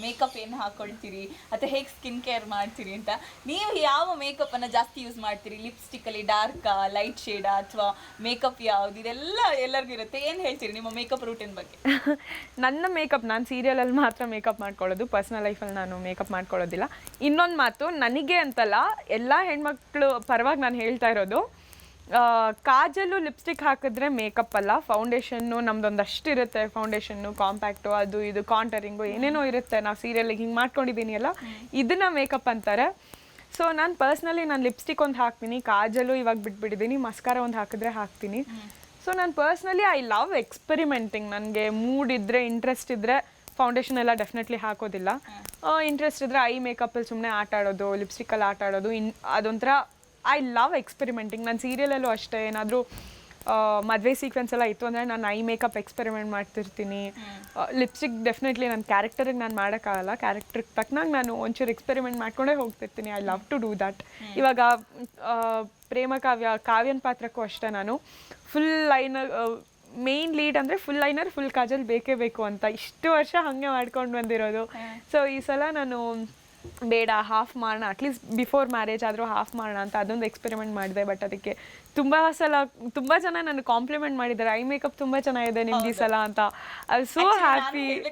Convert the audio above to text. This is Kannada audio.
ಮೇಕಪ್ ಏನು ಹಾಕೊಳ್ತೀರಿ? ಅಥವಾ ಹೇಗೆ ಸ್ಕಿನ್ ಕೇರ್ ಮಾಡ್ತೀರಿ ಅಂತ. ನೀವು ಯಾವ ಮೇಕಪ್ಪನ್ನು ಜಾಸ್ತಿ ಯೂಸ್ ಮಾಡ್ತೀರಿ? ಲಿಪ್ಸ್ಟಿಕ್ಕಲ್ಲಿ ಡಾರ್ಕಾ ಲೈಟ್ ಶೇಡಾ ಅಥವಾ ಮೇಕಪ್ ಯಾವ್ದು? ಇದೆಲ್ಲ ಎಲ್ಲರಿಗೂ ಇರುತ್ತೆ. ಏನು ಹೇಳ್ತೀರಿ ನಿಮ್ಮ ಮೇಕಪ್ ರೂಟೀನ್ ಬಗ್ಗೆ? ನನ್ನ ಮೇಕಪ್, ನಾನು ಸೀರಿಯಲಲ್ಲಿ ಮಾತ್ರ ಮೇಕಪ್ ಮಾಡ್ಕೊಳ್ಳೋದು. ಪರ್ಸ್ನಲ್ ಲೈಫಲ್ಲಿ ನಾನು ಮೇಕಪ್ ಮಾಡ್ಕೊಳ್ಳೋದಿಲ್ಲ. ಇನ್ನೊಂದು ಮಾತು, ನನಗೆ ಅಂತಲ್ಲ, ಎಲ್ಲ ಹೆಣ್ಮಕ್ಳು ಪರವಾಗಿ ನಾನು ಹೇಳ್ತಾ ಇರೋದು ಕಾಜಲ್ಲು ಲಿಪ್ಸ್ಟಿಕ್ ಹಾಕಿದ್ರೆ ಮೇಕಪ್ ಅಲ್ಲ ಫೌಂಡೇಶನ್ನು ನಮ್ದೊಂದಷ್ಟು ಇರುತ್ತೆ ಫೌಂಡೇಶನ್ನು ಕಾಂಪ್ಯಾಕ್ಟು ಅದು ಇದು ಕಾಂಟರಿಂಗು ಏನೇನೋ ಇರುತ್ತೆ. ನಾವು ಸೀರಿಯಲಿಗೆ ಹಿಂಗೆ ಮಾಡ್ಕೊಂಡಿದ್ದೀನಿ ಅಲ್ಲ ಇದನ್ನ ಮೇಕಪ್ ಅಂತಾರೆ. ಸೊ ನಾನು ಪರ್ಸ್ನಲಿ ನಾನು ಲಿಪ್ಸ್ಟಿಕ್ ಒಂದು ಹಾಕ್ತೀನಿ ಕಾಜಲು ಇವಾಗ ಬಿಟ್ಬಿಟ್ಟಿದ್ದೀನಿ ಮಸ್ಕಾರ ಒಂದು ಹಾಕಿದ್ರೆ ಹಾಕ್ತೀನಿ. ಸೊ ನಾನು ಪರ್ಸ್ನಲಿ ಐ ಲವ್ ಎಕ್ಸ್ಪೆರಿಮೆಂಟಿಂಗ್ ನನಗೆ ಮೂಡ್ ಇದ್ದರೆ ಇಂಟ್ರೆಸ್ಟ್ ಇದ್ದರೆ ಫೌಂಡೇಶನ್ ಎಲ್ಲ ಡೆಫಿನೆಟ್ಲಿ ಹಾಕೋದಿಲ್ಲ. ಇಂಟ್ರೆಸ್ಟ್ ಇದ್ದರೆ ಐ ಮೇಕಪ್ಪಲ್ಲಿ ಸುಮ್ಮನೆ ಆಟ ಆಡೋದು ಲಿಪ್ಸ್ಟಿಕ್ಕಲ್ಲಿ ಆಟ ಆಡೋದು ಇನ್ ಅದೊಂಥರ ಐ ಲವ್ ಎಕ್ಸ್ಪೆರಿಮೆಂಟಿಂಗ್ ನಾನು ಸೀರಿಯಲಲ್ಲೂ ಅಷ್ಟೇ. ಏನಾದರೂ ಮದುವೆ ಸೀಕ್ವೆನ್ಸ್ ಎಲ್ಲ ಇತ್ತು ಅಂದರೆ ನಾನು ಐ ಮೇಕಪ್ ಎಕ್ಸ್ಪೆರಿಮೆಂಟ್ ಮಾಡ್ತಿರ್ತೀನಿ. ಲಿಪ್ಸ್ಟಿಕ್ ಡೆಫಿನೆಟ್ಲಿ ನನ್ನ ಕ್ಯಾರೆಕ್ಟರಿಗೆ ನಾನು ಮಾಡೋಕ್ಕಾಗಲ್ಲ. ಕ್ಯಾರೆಕ್ಟ್ರಿಗೆ ತಕ್ಕನಾಗ ನಾನು ಒಂಚೂರು ಎಕ್ಸ್ಪೆರಿಮೆಂಟ್ ಮಾಡ್ಕೊಂಡೇ ಹೋಗ್ತಿರ್ತೀನಿ. I love to do that ಇವಾಗ ಪ್ರೇಮ ಕಾವ್ಯ ಕಾವ್ಯನ ಪಾತ್ರಕ್ಕೂ ಅಷ್ಟೇ ನಾನು. ಫುಲ್ ಲೈನರ್ ಮೇನ್ ಲೀಡ್ ಅಂದರೆ ಫುಲ್ ಲೈನರ್ ಫುಲ್ ಕಾಜಲ್ ಬೇಕೇ ಬೇಕು ಅಂತ. ಇಷ್ಟು ವರ್ಷ ಹಾಗೆ ಮಾಡ್ಕೊಂಡು ಬಂದಿರೋದು. ಸೊ ಈ ಸಲ ನಾನು ಬೇಡ ಹಾಫ್ ಮಾಡೋಣ ಅಟ್ಲೀಸ್ಟ್ ಬಿಫೋರ್ ಮ್ಯಾರೇಜ್ ಆದರೂ ಹಾಫ್ ಮಾಡೋಣ ಅಂತ ಅದೊಂದು ಎಕ್ಸ್ಪೆರಿಮೆಂಟ್ ಮಾಡಿದೆ ಬಟ್ ಅದಕ್ಕೆ ತುಂಬ ಸಲ ತುಂಬ ಜನ ನನ್ನ ಕಾಂಪ್ಲಿಮೆಂಟ್ ಮಾಡಿದ್ದಾರೆ. ಐ ಮೇಕಪ್ ತುಂಬ ಚೆನ್ನಾಗಿದೆ ನಿಮ್ಗೆ ಈ ಸಲ ಅಂತ. I so happy